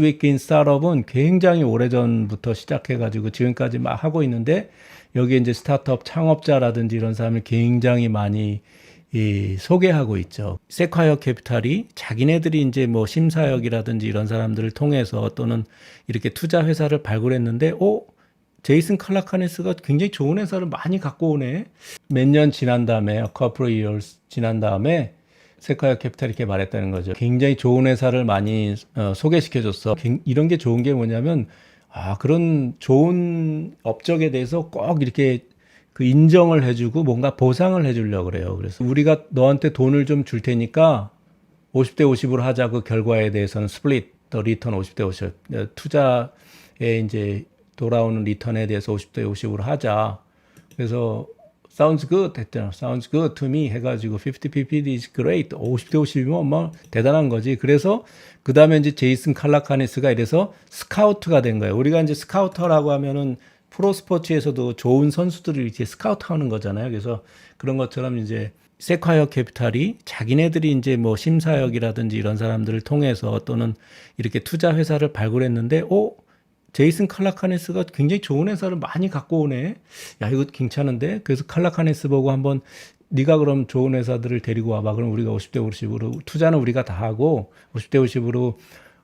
Week in Startup은 굉장히 오래전부터 시작해가지고 지금까지 막 하고 있는데 여기에 이제 스타트업 창업자라든지 이런 사람을 굉장히 많이 이 소개하고 있죠. 세콰이어 캐피탈이 자기네들이 이제 뭐 심사역이라든지 이런 사람들을 통해서 또는 이렇게 투자 회사를 발굴했는데, 어? 제이슨 칼라카네스가 굉장히 좋은 회사를 많이 갖고 오네. 몇 년 지난 다음에, couple years 지난 다음에 세콰이어 캐피탈이 이렇게 말했다는 거죠. 굉장히 좋은 회사를 많이 어, 소개시켜줬어. 갱- 이런 게 좋은 게 뭐냐면, 아, 그런 좋은 업적에 대해서 꼭 이렇게 그 인정을 해주고 뭔가 보상을 해주려고 그래요. 그래서 우리가 너한테 돈을 좀 줄 테니까 50대 50으로 하자 그 결과에 대해서는 스플릿 더 리턴 50대 50 어, 투자에 이제 돌아오는 리턴에 대해서 50대 50으로 하자. 그래서 sounds good 했잖아. sounds good to me 해가지고 50 ppd is great. 50대 50이면 뭐 대단한 거지. 그래서 그 다음에 이제 제이슨 칼라카니스가 이래서 스카우트가 된 거예요. 우리가 이제 스카우터라고 하면은 프로 스포츠에서도 좋은 선수들을 이제 스카우트 하는 거잖아요. 그래서 그런 것처럼 이제 세콰이어 캐피탈이 자기네들이 이제 뭐 심사역이라든지 이런 사람들을 통해서 또는 이렇게 투자 회사를 발굴했는데, 어? 제이슨 칼라카네스가 굉장히 좋은 회사를 많이 갖고 오네. 야, 이거 괜찮은데? 그래서 칼라카네스 보고 한번 네가 그럼 좋은 회사들을 데리고 와봐. 그럼 우리가 50대 50으로 투자는 우리가 다 하고 50대 50으로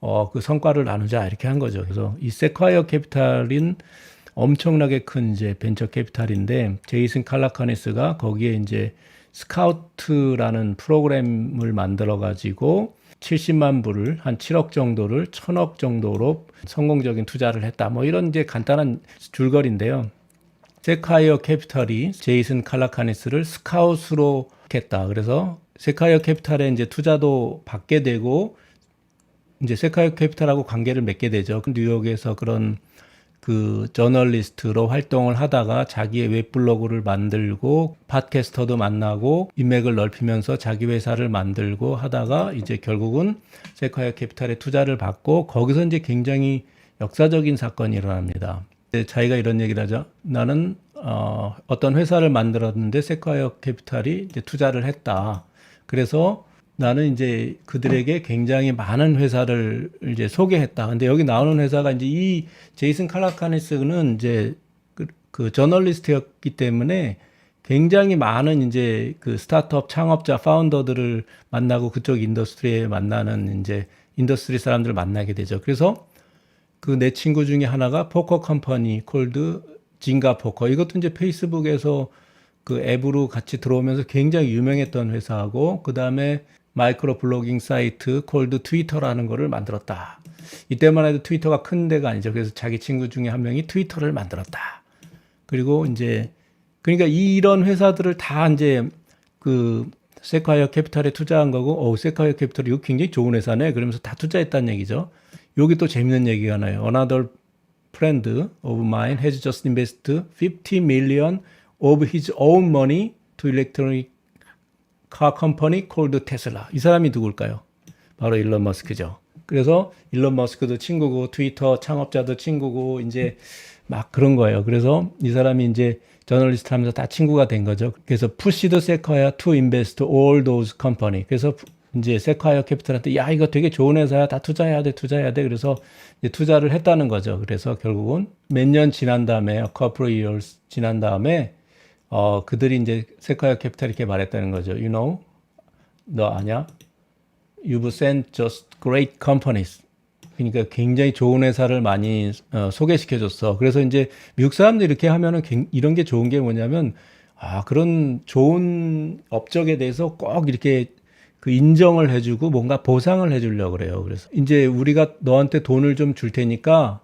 어, 그 성과를 나누자 이렇게 한 거죠. 그래서 이 세콰이어 캐피탈인 엄청나게 큰 이제 벤처 캐피탈인데 제이슨 칼라카네스가 거기에 이제 스카우트라는 프로그램을 만들어 가지고 70만 불을 한 7억 정도를 1000억 정도로 성공적인 투자를 했다. 뭐 이런 이제 간단한 줄거리인데요. 세카이어 캐피탈이 제이슨 칼라카네스를 스카웃으로 했다. 그래서 세카이어 캐피탈에 이제 투자도 받게 되고 이제 세카이어 캐피탈하고 관계를 맺게 되죠. 그 뉴욕에서 그런 그 저널리스트로 활동을 하다가 자기의 웹블로그를 만들고 팟캐스터도 만나고 인맥을 넓히면서 자기 회사를 만들고 하다가 이제 결국은 세카이어 캐피탈에 투자를 받고 거기서 이제 굉장히 역사적인 사건이 일어납니다. 자기가 이런 얘기를 하죠. 나는 어, 어떤 회사를 만들었는데 세카이어 캐피탈이 이제 투자를 했다. 그래서 나는 이제 그들에게 굉장히 많은 회사를 이제 소개했다. 근데 여기 나오는 회사가 이제 이 제이슨 칼라카니스는 이제 그, 그 저널리스트였기 때문에 굉장히 많은 이제 그 스타트업 창업자 파운더들을 만나고 그쪽 인더스트리에 만나는 이제 인더스트리 사람들을 만나게 되죠. 그래서 그 내 친구 중에 하나가 포커 컴퍼니 콜드 진가 포커 이것도 이제 페이스북에서 그 앱으로 같이 들어오면서 굉장히 유명했던 회사하고 그 다음에 마이크로 블로깅 사이트 콜드 트위터라는 거를 만들었다. 이때만 해도 트위터가 큰 데가 아니죠. 그래서 자기 친구 중에 한 명이 트위터를 만들었다. 그리고 이제 그러니까 이런 회사들을 다 이제 그 세콰이어 캐피탈에 투자한 거고, 어, 세콰이어 캐피탈이 이거 굉장히 좋은 회사네. 그러면서 다 투자했다는 얘기죠. 여기 또 재밌는 얘기가 나요. Another friend of mine has just invested 50 million of his own money to electronic car company called Tesla. 이 사람이 누굴까요? 바로 일론 머스크죠. 그래서 일론 머스크도 친구고 트위터 창업자도 친구고 이제 막 그런 거예요. 그래서 이 사람이 이제 저널리스트 하면서 다 친구가 된 거죠. 그래서 푸시드 세콰이어 to invest all those company. 그래서 이제 세콰이어 캐피탈한테 야 이거 되게 좋은 회사야 다 투자해야 돼 투자해야 돼 그래서 이제 투자를 했다는 거죠. 그래서 결국은 몇 년 지난 다음에 couple years 지난 다음에 어 그들이 이제 세콰이어 캐피탈 이렇게 말했다는 거죠. You know 너 아냐? You've sent just great companies. 그러니까 굉장히 좋은 회사를 많이 어, 소개시켜줬어. 그래서 이제 미국 사람들이 이렇게 하면은 굉- 이런 게 좋은 게 뭐냐면 아 그런 좋은 업적에 대해서 꼭 이렇게 그 인정을 해주고 뭔가 보상을 해주려고 그래요. 그래서 이제 우리가 너한테 돈을 좀 줄 테니까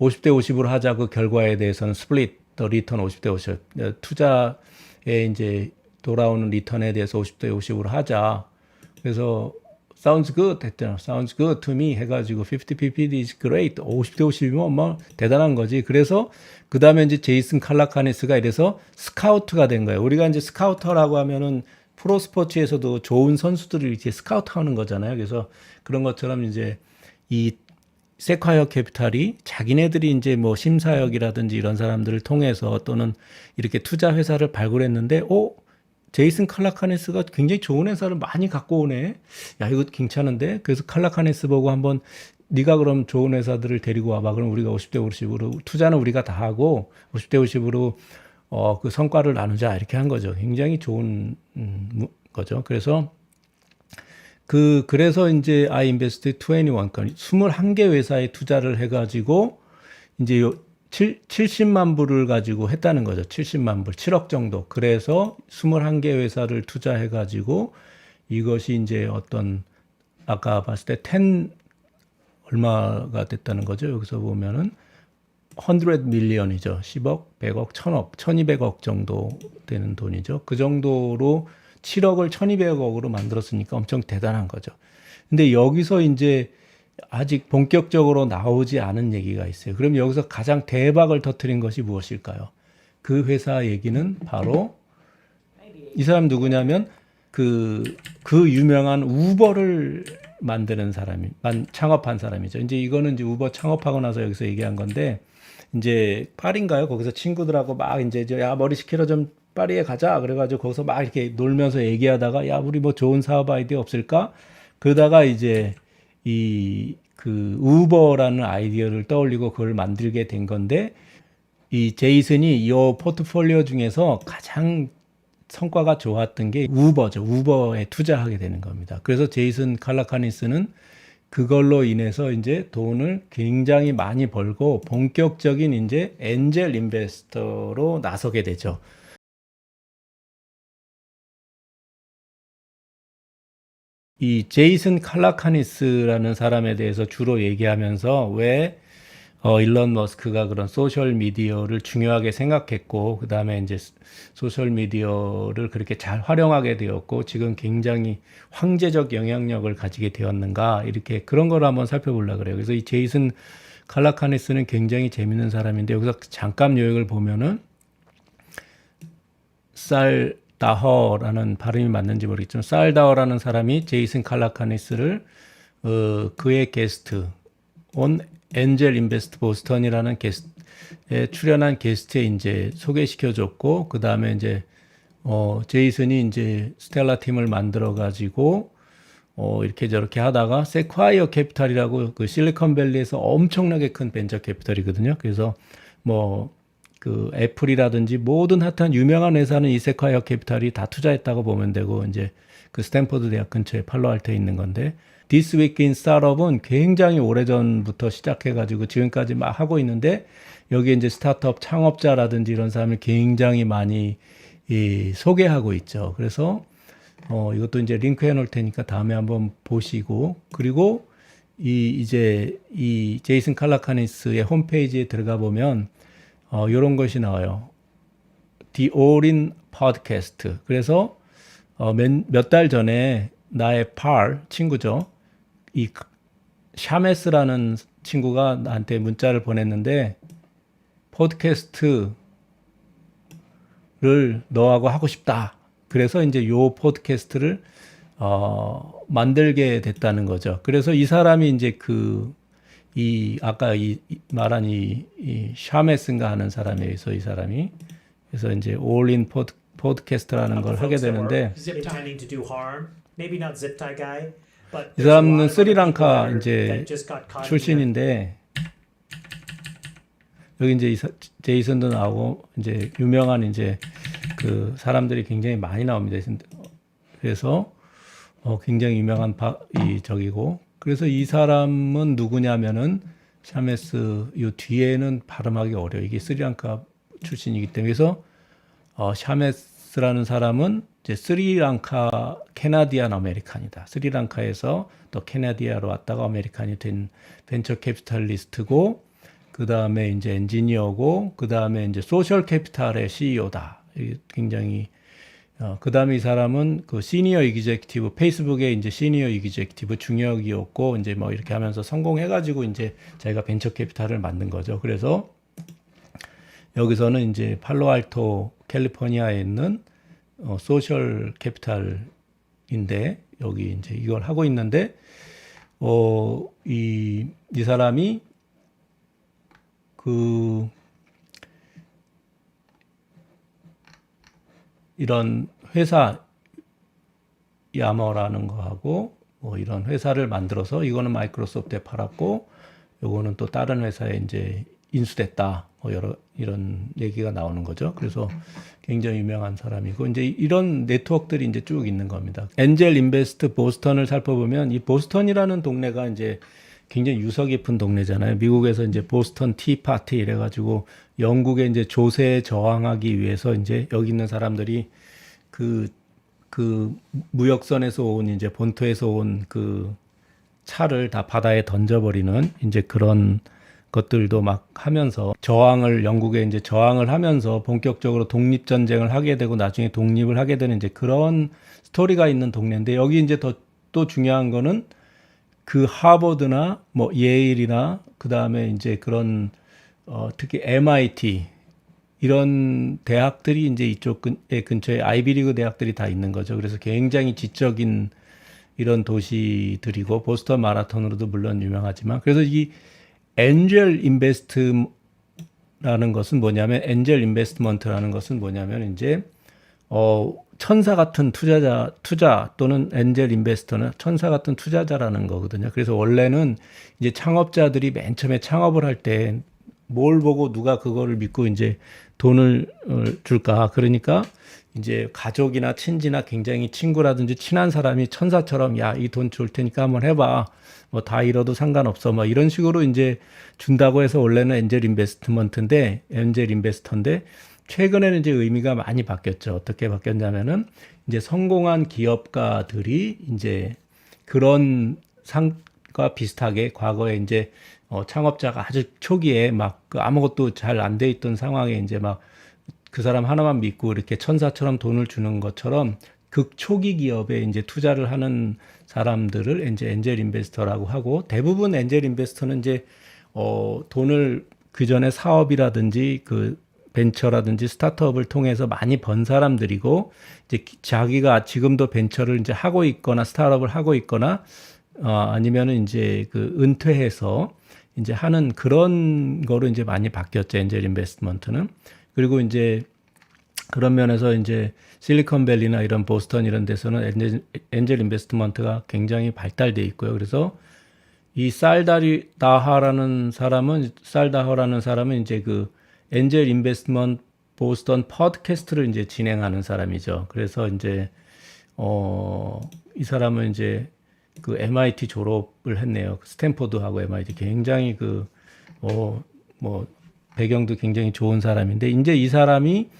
50대 50으로 하자 그 결과에 대해서는 스플릿 더 리턴 50대 50 어, 투자에 이제 돌아오는 리턴에 대해서 50대 50으로 하자. 그래서 sounds good 했잖아. sounds good to me 해가지고 50 ppd is great. 50대 50이면 뭐 대단한 거지. 그래서 그 다음에 이제 제이슨 칼라카니스가 이래서 스카우트가 된 거예요. 우리가 이제 스카우터라고 하면은 프로 스포츠에서도 좋은 선수들을 이제 스카우트 하는 거잖아요. 그래서 그런 것처럼 이제 이 세콰이어 캐피탈이 자기네들이 이제 뭐 심사역이라든지 이런 사람들을 통해서 또는 이렇게 투자 회사를 발굴했는데, 어? 제이슨 칼라카네스가 굉장히 좋은 회사를 많이 갖고 오네. 야, 이거 괜찮은데? 그래서 칼라카네스 보고 한번 네가 그럼 좋은 회사들을 데리고 와봐. 그럼 우리가 50대 50으로 투자는 우리가 다 하고 50대 50으로 어, 그 성과를 나누자 이렇게 한 거죠. 굉장히 좋은 음, 무- 거죠. 그래서 그 그래서 이제 I invested 21, 그러니까 21개 회사에 투자를 해 가지고 이제 요 7, 70만 불을 가지고 했다는 거죠. 70만 불, 7억 정도. 그래서 21개 회사를 투자해 가지고 이것이 이제 어떤 아까 봤을 때 10 얼마가 됐다는 거죠. 여기서 보면은 100 밀리언이죠. 10억, 100억, 1000억, 1200억 정도 되는 돈이죠. 그 정도로 7억을 1200억으로 만들었으니까 엄청 대단한 거죠. 근데 여기서 이제 아직 본격적으로 나오지 않은 얘기가 있어요. 그럼 여기서 가장 대박을 터뜨린 것이 무엇일까요? 그 회사 얘기는 바로 이 사람 누구냐면 그, 그 유명한 우버를 만드는 사람이, 만, 창업한 사람이죠. 이제 이거는 이제 우버 창업하고 나서 여기서 얘기한 건데, 이제 파리인가요? 거기서 친구들하고 막 이제 저, 야, 머리 식히러 좀 파리에 가자. 그래가지고 거기서 막 이렇게 놀면서 얘기하다가, 야, 우리 뭐 좋은 사업 아이디어 없을까? 그러다가 이제 이 그 우버라는 아이디어를 떠올리고 그걸 만들게 된 건데, 이 제이슨이 이 포트폴리오 중에서 가장 성과가 좋았던 게 우버죠. 우버에 투자하게 되는 겁니다. 그래서 제이슨 칼라카니스는 그걸로 인해서 이제 돈을 굉장히 많이 벌고 본격적인 이제 엔젤 인베스터로 나서게 되죠. 이 제이슨 칼라카니스라는 사람에 대해서 주로 얘기하면서 왜 어, 일론 머스크가 그런 소셜 미디어를 중요하게 생각했고, 그 다음에 이제 소셜 미디어를 그렇게 잘 활용하게 되었고, 지금 굉장히 황제적 영향력을 가지게 되었는가, 이렇게 그런 걸 한번 살펴보려고 그래요. 그래서 이 제이슨 칼라카니스는 굉장히 재밌는 사람인데, 여기서 잠깐 요약을 보면은, 쌀 다허라는 발음이 맞는지 모르겠지만, 쌀 다허라는 사람이 제이슨 칼라카니스를, 어, 그의 게스트, 온 엔젤 인베스트 보스턴이라는 게스트에 출연한 게스트에 이제 소개시켜 줬고 그 다음에 이제 어 제이슨이 이제 스텔라 팀을 만들어 가지고 어 이렇게 저렇게 하다가 세콰이어 캐피탈이라고 그 실리콘밸리에서 엄청나게 큰 벤처 캐피탈이거든요. 그래서 뭐 그 애플이라든지 모든 핫한 유명한 회사는 이 세콰이어 캐피탈이 다 투자했다고 보면 되고 이제 그 스탠퍼드 대학 근처에 팔로알토에 있는 건데 디스 위크 인 스타트업은 굉장히 오래전부터 시작해 가지고 지금까지 막 하고 있는데 여기에 이제 스타트업 창업자라든지 이런 사람을 굉장히 많이 이, 소개하고 있죠. 그래서 어, 이것도 이제 링크 해 놓을 테니까 다음에 한번 보시고 그리고 이 이제 이 제이슨 칼라카니스의 홈페이지에 들어가 보면 어, 이런 것이 나와요. The All In Podcast. 그래서 어, 몇달 전에 나의 팔 친구죠. 이 샤메스라는 친구가 나한테 문자를 보냈는데 팟캐스트를 너하고 하고 싶다. 그래서 이제 요 팟캐스트를 어, 만들게 됐다는 거죠. 그래서 이 사람이 이제 그 이 아까 이이 말한 이, 이 샤메스인가 하는 사람에 의해서 이 사람이. 그래서 이제 올인 포드, 포드캐스트라는 걸 하게 되는데 이 사람은 스리랑카 이제 출신인데 여기 이제 이 사- 제이슨도 나오고 이제 유명한 이제 그 사람들이 굉장히 많이 나옵니다. 그래서 어 굉장히 유명한 바, 이 저기고 그래서 이 사람은 누구냐면은 샤메스 요 뒤에는 발음하기 어려. 워 이게 스리랑카 출신이기 때문에 그래서 어, 샤메스라는 사람은 이제 스리랑카 캐나디안 아메리칸이다. 스리랑카에서 또 캐나디아로 왔다가 아메리칸이 된 벤처 캐피탈리스트고 그 다음에 이제 엔지니어고 그 다음에 이제 소셜 캐피탈의 CEO다. 굉장히 어, 그 다음에 이 사람은 그 시니어 이기젝티브 페이스북의 이제 시니어 이기젝티브 중역이었고 이제 뭐 이렇게 하면서 성공해가지고 이제 자기가 벤처 캐피탈을 만든 거죠. 그래서 여기서는 이제 팔로알토 캘리포니아에 있는 어, 소셜 캐피탈인데 여기 이제 이걸 하고 있는데 어, 이, 이 사람이 그 이런 회사 야머라는 거하고 뭐 이런 회사를 만들어서 이거는 마이크로소프트에 팔았고 요거는 또 다른 회사에 이제 인수됐다. 뭐 여러 이런 얘기가 나오는 거죠. 그래서 굉장히 유명한 사람이고 이제 이런 네트워크들이 이제 쭉 있는 겁니다. 엔젤 인베스트 보스턴을 살펴보면 이 보스턴이라는 동네가 이제 굉장히 유서 깊은 동네잖아요. 미국에서 이제 보스턴 티 파티 이래 가지고 영국의 이제 조세에 저항하기 위해서 이제 여기 있는 사람들이 그, 그 무역선에서 온 이제 본토에서 온 그 차를 다 바다에 던져버리는 이제 그런 것들도 막 하면서 저항을 영국에 이제 저항을 하면서 본격적으로 독립 전쟁을 하게 되고 나중에 독립을 하게 되는 이제 그런 스토리가 있는 동네인데 여기 이제 더 또 중요한 거는 그 하버드나 뭐 예일이나 그 다음에 이제 그런 어 특히 MIT 이런 대학들이 이제 이쪽 근에 근처에 아이비리그 대학들이 다 있는 거죠. 그래서 굉장히 지적인 이런 도시들이고 보스턴 마라톤으로도 물론 유명하지만 그래서 이 엔젤 인베스트라는 것은 뭐냐면 엔젤 인베스트먼트라는 것은 뭐냐면 이제 어 천사 같은 투자자 투자 또는 엔젤 인베스터는 천사 같은 투자자라는 거거든요. 그래서 원래는 이제 창업자들이 맨 처음에 창업을 할 때 뭘 보고 누가 그거를 믿고 이제 돈을 어, 줄까? 그러니까 이제 가족이나 친지나 굉장히 친구라든지 친한 사람이 천사처럼 야, 이 돈 줄 테니까 한번 해봐. 뭐 다 잃어도 상관없어. 뭐 이런 식으로 이제 준다고 해서 원래는 엔젤 인베스트먼트인데 엔젤 인베스터인데 최근에는 이제 의미가 많이 바뀌었죠. 어떻게 바뀌었냐면은 이제 성공한 기업가들이 이제 그런 상과 비슷하게 과거에 이제 어, 창업자가 아주 초기에 막 그 아무것도 잘 안 돼 있던 상황에 이제 막 그 사람 하나만 믿고 이렇게 천사처럼 돈을 주는 것처럼 극 초기 기업에 이제 투자를 하는 사람들을 이제 엔젤 인베스터라고 하고 대부분 엔젤 인베스터는 이제 어 돈을 그 전에 사업이라든지 그 벤처라든지 스타트업을 통해서 많이 번 사람들이고 이제 기- 자기가 지금도 벤처를 이제 하고 있거나 스타트업을 하고 있거나 어 아니면은 이제 그 은퇴해서 이제 하는 그런 거로 이제 많이 바뀌었죠 엔젤 인베스트먼트는 그리고 이제 그런 면에서 이제 실리콘밸리나 이런 보스턴 이런 데서는 엔젤, 엔젤 인베스트먼트가 굉장히 발달돼 있고요. 그래서 이 살다리 다하라는 사람은 살다하라는 사람은 이제 그 엔젤 인베스트먼트 보스턴 팟캐스트를 이제 진행하는 사람이죠. 그래서 이제 어 이 사람은 이제 그 MIT 졸업을 했네요. 스탠포드하고 MIT 굉장히 그 어 뭐 배경도 굉장히 좋은 사람인데 이제 이 사람이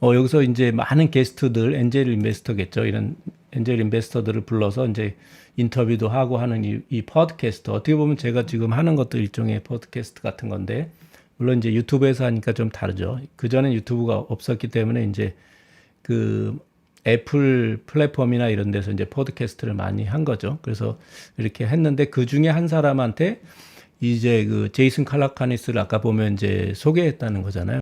어 여기서 이제 많은 게스트들 엔젤 인베스터겠죠. 이런 엔젤 인베스터들을 불러서 이제 인터뷰도 하고 하는 이, 이 팟캐스트 어떻게 보면 제가 지금 하는 것도 일종의 팟캐스트 같은 건데 물론 이제 유튜브에서 하니까 좀 다르죠. 그 전에 유튜브가 없었기 때문에 이제 그 애플 플랫폼이나 이런 데서 이제 팟캐스트를 많이 한 거죠. 그래서 이렇게 했는데 그 중에 한 사람한테 이제 그 제이슨 칼라카니스를 아까 보면 이제 소개했다는 거잖아요.